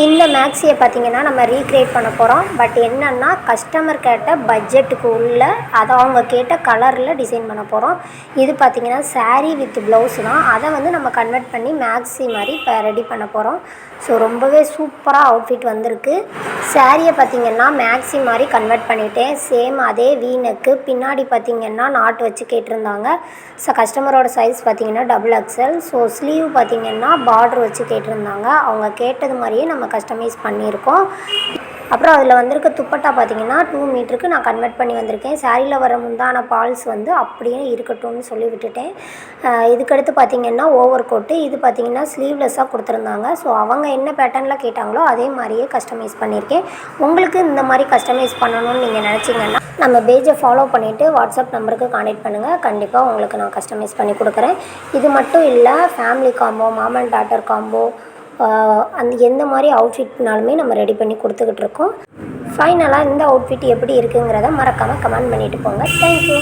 இந்த மேக்ஸியை பார்த்தீங்கன்னா நம்ம ரீக்ரியேட் பண்ண போகிறோம் பட் என்னென்னா கஸ்டமர் கேட்ட பட்ஜெட்டுக்கு உள்ள அதை அவங்க கேட்ட கலரில் டிசைன் பண்ண போகிறோம் இது பார்த்தீங்கன்னா சாரீ வித் ப்ளவுஸ் தான். அதை வந்து நம்ம கன்வெர்ட் பண்ணி மேக்ஸி மாதிரி இப்போ ரெடி பண்ண போகிறோம் ஸோ ரொம்பவே சூப்பராக அவுட்ஃபிட் வந்திருக்கு. சாரியை பார்த்தீங்கன்னா மேக்ஸி மாதிரி கன்வெர்ட் பண்ணிட்டேன். சேம் அதே வீனுக்கு பின்னாடி பார்த்திங்கன்னா நாட் வச்சு கேட்டிருந்தாங்க. ஸோ கஸ்டமரோட சைஸ் பார்த்திங்கன்னா டபுள் எக்ஸல் ஸோ ஸ்லீவ் பார்த்தீங்கன்னா பார்டர் வச்சு கேட்டிருந்தாங்க. அவங்க கேட்டது மாதிரியே நம்ம கஸ்டமைஸ் பண்ணியிருக்கோம். அப்புறம் அதில் வந்திருக்க துப்பட்டா பார்த்தீங்கன்னா டூ மீட்டருக்கு நான் கன்வெர்ட் பண்ணி வந்திருக்கேன். சாரியில் வர முந்தான பால்ஸ் வந்து அப்படியே இருக்கட்டும்னு சொல்லி விட்டுட்டேன். இதுக்கடுத்து பார்த்தீங்கன்னா ஓவர் கோட்டு இது பார்த்தீங்கன்னா ஸ்லீவ்லெஸ்ஸாக கொடுத்துருந்தாங்க. ஸோ அவங்க என்ன பேட்டர்னில் கேட்டாங்களோ அதே மாதிரியே கஸ்டமைஸ் பண்ணியிருக்கேன். உங்களுக்கு இந்த மாதிரி கஸ்டமைஸ் பண்ணணும்னு நீங்கள் நினச்சிங்கன்னா நம்ம பேஜை ஃபாலோ பண்ணிவிட்டு வாட்ஸ்அப் நம்பருக்கு கான்டெக்ட் பண்ணுங்கள் கண்டிப்பாக உங்களுக்கு நான் கஸ்டமைஸ் பண்ணி கொடுக்குறேன். இது மட்டும் இல்லை ஃபேமிலி காம்போ மாமன் டாட்டர் காம்போ அந்த எந்த மாதிரி அவுட்ஃபிட்னாலுமே நம்ம ரெடி பண்ணி கொடுத்துக்கிட்டு இருக்கோம். ஃபைனலாக இந்த அவுட்ஃபிட் எப்படி இருக்குங்கிறத மறக்காமல் கமெண்ட் பண்ணிவிட்டு போங்க. தேங்க்யூ